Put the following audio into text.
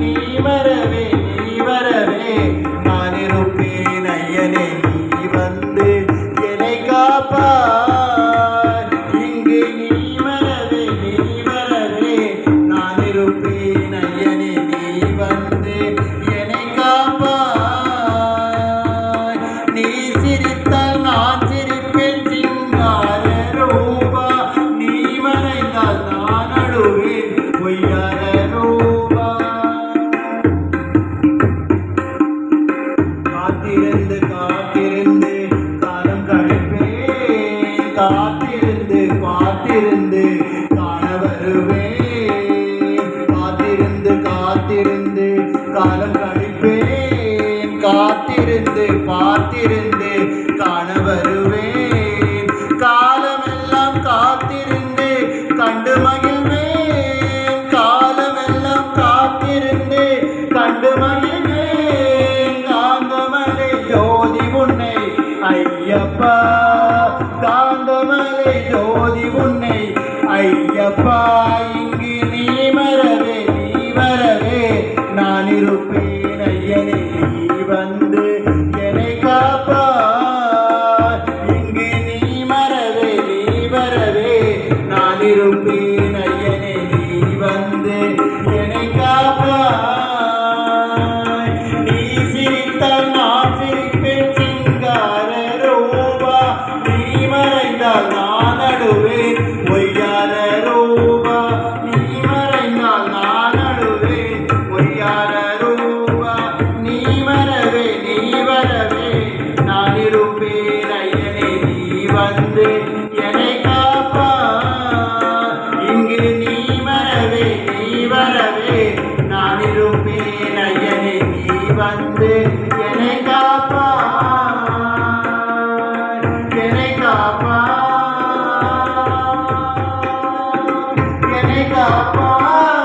நீ வரவே நீ வரவே காத்திருந்து பார்த்திருந்து காண வருவேன் காத்திருந்து காத்திருந்து காலம் கழிப்பேன். இருப்பேன் ஐயனே நீ வந்து என்னை காப்பார். இங்கு நீ மறவே நீ வரவே. நான் இருப்பேன் ஐயனே நீ வந்து என்னை காப்பார். பேரையனே நீ வந்து என்னை காப்பார். இங்கு நீ வரவே நீ வரவே. நான் இருப்பேன் ஐயனே நீ வந்து என்னை காப்பார். என்னை காப்பார். என்னை காப்பார்.